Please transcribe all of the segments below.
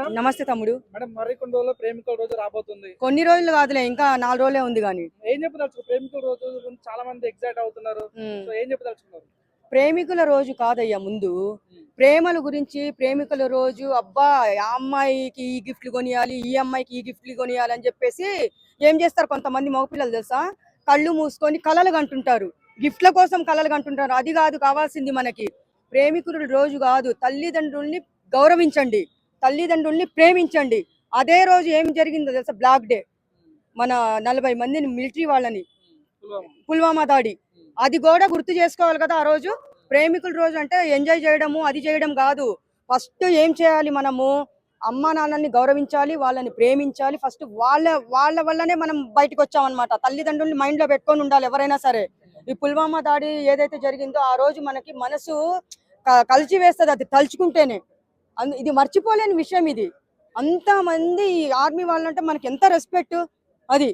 నమస్తే తమ్ముడు. మేడం మరి కొన్ని రోజుల్లో ప్రేమికుల రోజు రాబోతుంది. కొన్ని రోజులు కాదులే ఇంకా నాలుగు రోజులే ఉంది కానీ. ఏం చెప్పదలుచుకో ప్రేమికుల రోజు గురించి చాలా మంది ఎగ్జైట్ అవుతున్నారు. సో ఏం చెప్పదలుచుకున్నారు? ప్రేమికుల రోజు కాదయ్యా ముందు. ప్రేమల గురించి ప్రేమికుల రోజు అబ్బా ఆ అమ్మాయికి ఈ గిఫ్ట్లు కొనియాలి ఈ అమ్మాయికి ఈ గిఫ్ట్లు కొనియాలి అని చెప్పేసి ఏం చేస్తారు కొంతమంది మగపిల్లలు తెలుసా? కళ్ళు మూసుకొని కలలు కంటుంటారు. గిఫ్ట్ల కోసం కలలు కంటుంటారు. అది కాదు కావాల్సింది మనకి. ప్రేమికుల రోజు కాదు తల్లిదండ్రుల్ని గౌరవించండి. తల్లిదండ్రుల్ని ప్రేమించండి. అదే రోజు ఏం జరిగిందో తెలుసా? Black day. మన నలభై మందిని మిలిటరీ వాళ్ళని. పుల్వామా. దాడి. అది కూడా గుర్తు చేసుకోవాలి కదా ఆ రోజు? ప్రేమికుల రోజు అంటే ఎంజాయ్ చేయడము అది చేయడం కాదు. ఫస్ట్ ఏం చేయాలి మనము? అమ్మా నాన్నల్ని గౌరవించాలి వాళ్ళని ప్రేమించాలి. ఫస్ట్ వాళ్ళ వాళ్ళ వల్లనే మనం బయటకు వచ్చామన్నమాట తల్లిదండ్రుల్ని మైండ్లో పెట్టుకొని ఉండాలి ఎవరైనా సరే. ఈ పుల్వామా దాడి ఏదైతే జరిగిందో ఆ రోజు మనకి మనసు కలిసి కలిచి వేస్తుంది అది తలుచుకుంటేనే. ఇది మర్చిపోలేని విషయం ఇది. అంత మంది ఆర్మీ వాళ్ళంటే మనకి ఎంత రెస్పెక్ట్? అది.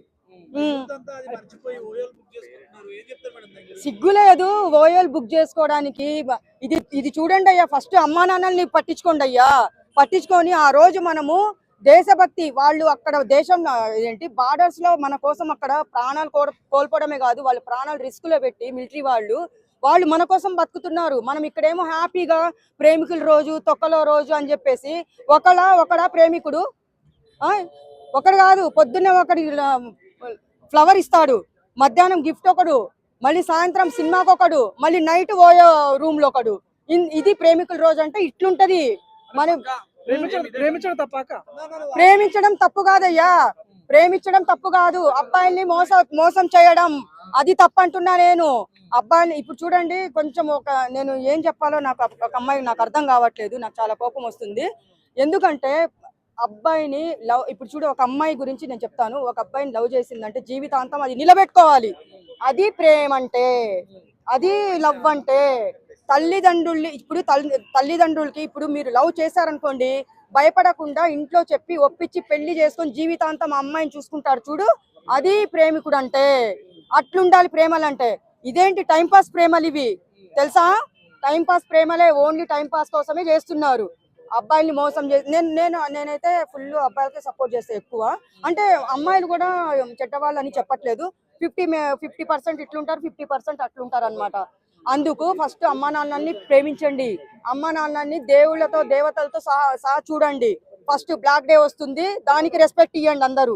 ఉమ్. సిగ్గులేదు ఓయోల్ బుక్ చేసుకోవడానికి. ఇది ఇది చూడండి అయ్యా. ఫస్ట్ అమ్మా నాన్నల్ని పట్టించుకోండి అయ్యా. పట్టించుకొని ఆ రోజు మనము దేశభక్తి వాళ్ళు అక్కడ దేశం ఏంటి బార్డర్స్లో మన కోసం అక్కడ ప్రాణాలు కోల్పోవడమే కాదు. వాళ్ళు ప్రాణాలు రిస్క్లో పెట్టి మిలిటరీ వాళ్ళు వాళ్ళు మన కోసం బతుకుతున్నారు. మనం ఇక్కడేమో హ్యాపీగా ప్రేమికుల రోజు తొక్కలో రోజు అని చెప్పేసి ఒకలా ఒకడా ప్రేమికుడు ఆ, ఒకడు కాదు పొద్దున్నే ఒకటి ఫ్లవర్ ఇస్తాడు మధ్యాహ్నం గిఫ్ట్ ఒకడు మళ్ళీ సాయంత్రం సినిమాకి ఒకడు మళ్ళీ నైట్ పోయే రూమ్లో ఒకడు ఇది ప్రేమికుల రోజు అంటే ఇట్లుంటది. మనం ప్రేమించడం ప్రేమించడం తప్పాక ప్రేమించడం తప్పు కాదయ్యా. ప్రేమించడం తప్పు కాదు. అబ్బాయిల్ని మోస మోసం చేయడం. అది తప్పు అంటున్నా నేను అబ్బాయిని ఇప్పుడు చూడండి కొంచెం ఒక నేను ఏం చెప్పాలో నాకు ఒక- ఒక అమ్మాయి నాకు అర్థం కావట్లేదు నాకు చాలా కోపం వస్తుంది. ఎందుకంటే అబ్బాయిని లవ్ ఇప్పుడు చూడు ఒక అమ్మాయి గురించి నేను చెప్తాను. ఒక అబ్బాయిని లవ్ చేసిందంటే జీవితాంతం అది నిలబెట్టుకోవాలి. అది ప్రేమ అంటే అది లవ్ అంటే. తల్లిదండ్రుల్ని ఇప్పుడు తల్లి తల్లిదండ్రులకి ఇప్పుడు మీరు లవ్ చేశారనుకోండి భయపడకుండా ఇంట్లో చెప్పి ఒప్పించి పెళ్ళి చేసుకొని జీవితాంతం మా అమ్మాయిని చూసుకుంటారు చూడు. అది ప్రేమికుడు అంటే అట్లుండాలి ప్రేమలు అంటే ఇదేంటి టైం పాస్ ప్రేమలు ఇవి? తెలుసా? టైం పాస్ ప్రేమలే ఓన్లీ టైం పాస్ కోసమే చేస్తున్నారు. అబ్బాయిల్ని మోసం చేసి నేను నేను నేనైతే ఫుల్ అబ్బాయిలకే సపోర్ట్ చేస్తే ఎక్కువ. అంటే అమ్మాయిలు కూడా చెడ్డవాళ్ళని చెప్పట్లేదు. ఫిఫ్టీ ఫిఫ్టీ పర్సెంట్ ఇట్లుంటారు ఫిఫ్టీ పర్సెంట్ అట్లుంటారు అనమాట అందుకు ఫస్ట్ అమ్మా నాన్నల్ని ప్రేమించండి. అమ్మా నాన్నల్ని దేవుళ్ళతో దేవతలతో సహా సహా చూడండి. ఫస్ట్ బ్లాక్ డే వస్తుంది. దానికి రెస్పెక్ట్ ఇవ్వండి అందరూ?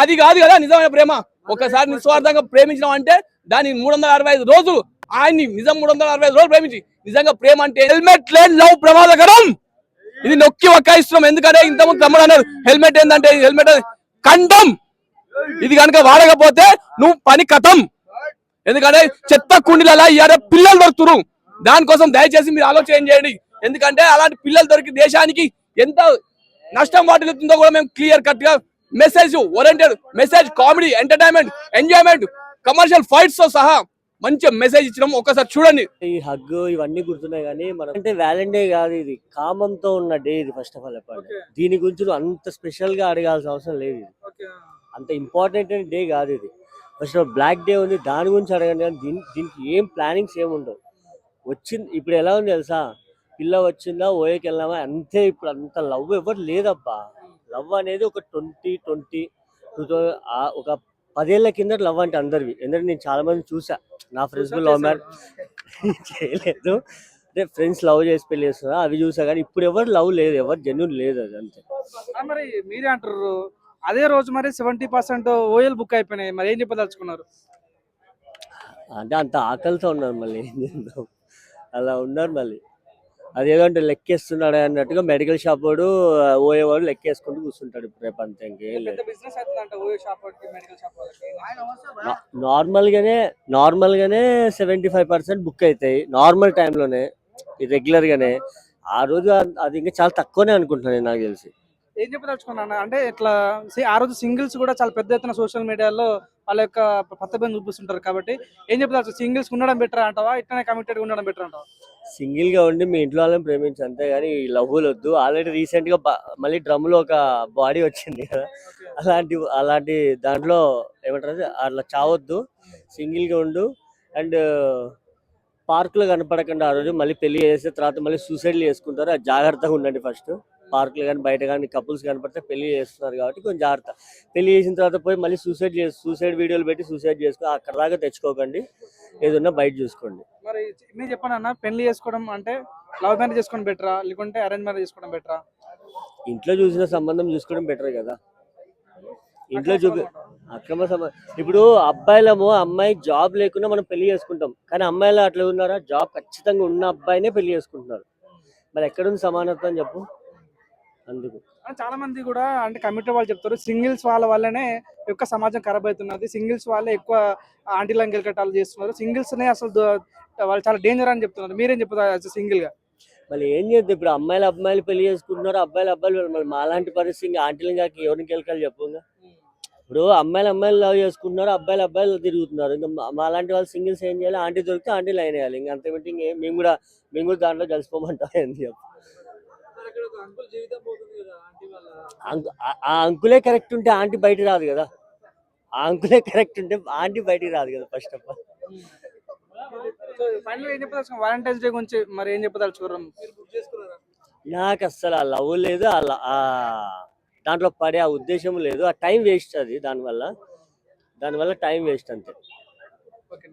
అది కాదు కదా నిజమైన ప్రేమ. ఒకసారి నిస్వార్థంగా ప్రేమించడం అంటే దాని మూడు వందల అరవై ఐదు రోజులు ఆయన్ని నిజం మూడు వందల అరవై ఐదు రోజులు ప్రేమించి నిజంగా ప్రేమ అంటే హెల్మెట్ లేని లవ్ ప్రమాదకరం. ఇది నొక్కి ఒక్కాయిస్తున్నాం ఎందుకంటే ఇంతకుముందు తమ్ముడు అన్నారు హెల్మెట్ ఏంటంటే హెల్మెట్ కండం. ఇది కనుక వాడకపోతే నువ్వు పని కథం. ఎందుకంటే చెత్త కుండీలలో ఇవాళ పిల్లలు దొరుకుతురు దానికోసం దయచేసి మీరు ఆలోచన చేయండి. ఎందుకంటే అలాంటి పిల్లలు దొరికి దేశానికి ఎంత నష్టం వాటిల్లుతుందో కూడా మేము క్లియర్ కట్గా message oriented message comedy entertainment enjoyment commercial ఫైట్స్తో సహా మంచి మెసేజ్ ఇచ్చినాం. ఒకసారి చూడండి. ఈ హగ్ ఇవన్నీ గుర్తున్నాయి కానీ మనం అంటే వ్యాలండే కాదు ఇది. కామంతో ఉన్న డే ఇది ఫస్ట్ ఆఫ్ ఆల్ చెప్పండి. దీని గురించి అంత స్పెషల్గా అడగాల్సిన అవసరం లేదు అంత ఇంపార్టెంట్ డే కాదు ఇది. ఫస్ట్ బ్లాక్ డే ఉంది దాని గురించి అడగండి కానీ దీని దీనికి ఏం ప్లానింగ్స్ ఏమి ఉండవు. వచ్చింది ఇప్పుడు ఎలా ఉంది తెలుసా? పిల్ల వచ్చిందా ఓయకి వెళ్ళామా అంతే ఇప్పుడు అంత లవ్ ఎవరు లేదబ్బా. లవ్ అనేది ఒక ట్వంటీ ట్వంటీ టూ ఒక పదేళ్ళ కింద లవ్ అంటే అందరివి. ఎందుకంటే నేను చాలా మంది చూసా. నా ఫ్రెండ్స్ లవ్ మ్యారేజ్ చేయలేదు. అంటే ఫ్రెండ్స్ లవ్ చేసి పెళ్ళి చేస్తున్నా అవి చూసా కానీ ఇప్పుడు ఎవరు లవ్ లేదు ఎవరు జెన్యున్ లేదు అది అంతే. మరి మీరే అంటారు అదే రోజు మరి సెవెంటీ పర్సెంట్ ఓఎల్ బుక్ అయిపోయినాయి. మరి ఏం చెప్పదలుచుకున్నారు? అంటే అంత ఆకలితో ఉన్నారు మళ్ళీ. అలా ఉన్నారు మళ్ళీ. అదేదో అంటే లెక్కేస్తున్నాడు అన్నట్టుగా మెడికల్ షాప్ వాడు ఓయేవాడు లెక్కేసుకుంటూ కూర్చుంటాడు ఇప్పుడు రేపు అంతే ఇంకేం లేదు. పెద్ద బిజినెస్ అవుతుందంట ఓయో షాప్ వాళ్ళకి మెడికల్ షాప్ వాళ్ళకి నా- నార్మల్ గానే నార్మల్ గానే సెవెంటీ ఫైవ్ పర్సెంట్ బుక్ అవుతాయి నార్మల్ టైంలోనే రెగ్యులర్ గానే. ఆ రోజు అది ఇంకా చాలా తక్కువనే అనుకుంటున్నాను నేను నాకు తెలిసి. ఏం చెప్పదలుచుకున్నాను అంటే ఇట్లా ఆ రోజు సింగిల్స్ కూడా చాలా పెద్ద ఎత్తున సోషల్ మీడియాలో వాళ్ళ యొక్క పత్తబం చూపిస్తుంటారు కాబట్టి ఏం చెప్పదలుచు సింగిల్స్ ఉండడం బెటర్ అంటావా? ఇట్లనే కమిటెడ్ ఉండడం బెటర్ అంటావా? సింగిల్గా ఉండి మీ ఇంట్లో వాళ్ళని ప్రేమించు అంతే కానీ ఈ లవ్వులు వద్దు. ఆల్రెడీ రీసెంట్గా మళ్ళీ డ్రమ్లో ఒక బాడీ వచ్చింది కదా. అలాంటి అలాంటి దాంట్లో ఏమంటారు అట్లా చావద్దు. సింగిల్గా ఉండు. అండ్ పార్క్లో కనపడకుండా ఆ రోజు మళ్ళీ పెళ్ళి చేస్తే తర్వాత మళ్ళీ సూసైడ్ చేసుకుంటారు. జాగ్రత్తగా ఉండండి ఫస్ట్. పార్కులు కానీ బయట కానీ కపుల్స్ కనపడితే పెళ్ళి చేస్తున్నారు కాబట్టి కొంచెం జాగ్రత్త. పెళ్ళి చేసిన తర్వాత పోయి మళ్ళీ సూసైడ్ చేసి సూసైడ్ వీడియోలు పెట్టి సూసైడ్ చేసుకో అక్కడ దాకా తెచ్చుకోకండి. ఏదన్నా బయట చూసుకోండి. మరి మీరు చెప్పండి అన్న పెళ్ళి చేసుకోవడం అంటే లవ్ మ్యారేజ్ చేసుకోవడం బెటరా? లేకుంటే అరేంజ్ మ్యారేజ్ చేసుకోవడం బెటరా? ఇంట్లో చూసిన సంబంధం చూసుకోవడం బెటర్ కదా. ఇంట్లో చూపి అక్రమ సంబంధం ఇప్పుడు అబ్బాయిలము అమ్మాయి జాబ్ లేకుండా మనం పెళ్ళి చేసుకుంటాం. కానీ అమ్మాయిలు అట్లా ఉన్నారా? జాబ్ ఖచ్చితంగా ఉన్న అబ్బాయినే పెళ్ళి చేసుకుంటున్నారు. మరి ఎక్కడుంది సమానత్వం చెప్పు. అందుకు. చాలా మంది కూడా అంటే కమిటీ వాళ్ళు చెప్తారు సింగిల్స్ వాళ్ళ వల్లనే ఎక్కువ సమాజం ఖరాబ్ అవుతున్నది. సింగిల్స్ వాళ్ళే ఎక్కువ ఆంటీలను గెలకటాలు చేస్తున్నారు. సింగిల్స్ నే అసలు వాళ్ళు చాలా డేంజర్ అని చెప్తున్నారు. మీరేం చెప్తారు సింగిల్గా మళ్ళీ ఏం చేద్దాం ఇప్పుడు? అమ్మాయిలు అబ్బాయిలు పెళ్ళి చేసుకుంటున్నారు అబ్బాయిలు అబ్బాయిలు మరి మాలాంటి పరిస్థితి ఇంకా ఆంటీలు కాక ఎవరిని గెలకాలి చెప్పు ఇంకా ఇప్పుడు అమ్మాయిలు అమ్మాయిలు లవ్ చేసుకుంటున్నారు అబ్బాయిలు అబ్బాయిలు తిరుగుతున్నారు. ఇంకా మా- మాలాంటి వాళ్ళు సింగిల్స్ ఏం చేయాలి? ఆంటీ దొరికితే ఆంటీ లైన్ వేయాలి. ఇంకా అంతే ఇంకేం మేము కూడా మేము కూడా దాంట్లో కలిసిపోమంటాం ఏంది చెప్పు. ఆ- ఆ అంకులే కరెక్ట్ ఉంటే ఆంటీ బయట రాదు కదా. ఆ అంకులే కరెక్ట్ ఉంటే ఆంటీ బయటికి రాదు కదా first of all Valentine's Day గురించి మరి ఏం చెప్పదలుచుకోరం నాకు అస్సలు ఆ లవ్ లేదు ఆ దాంట్లో పడే ఆ ఉద్దేశం లేదు. ఆ టైం వేస్ట్ అది దానివల్ల. దానివల్ల టైం వేస్ట్ అంతే. ఓకే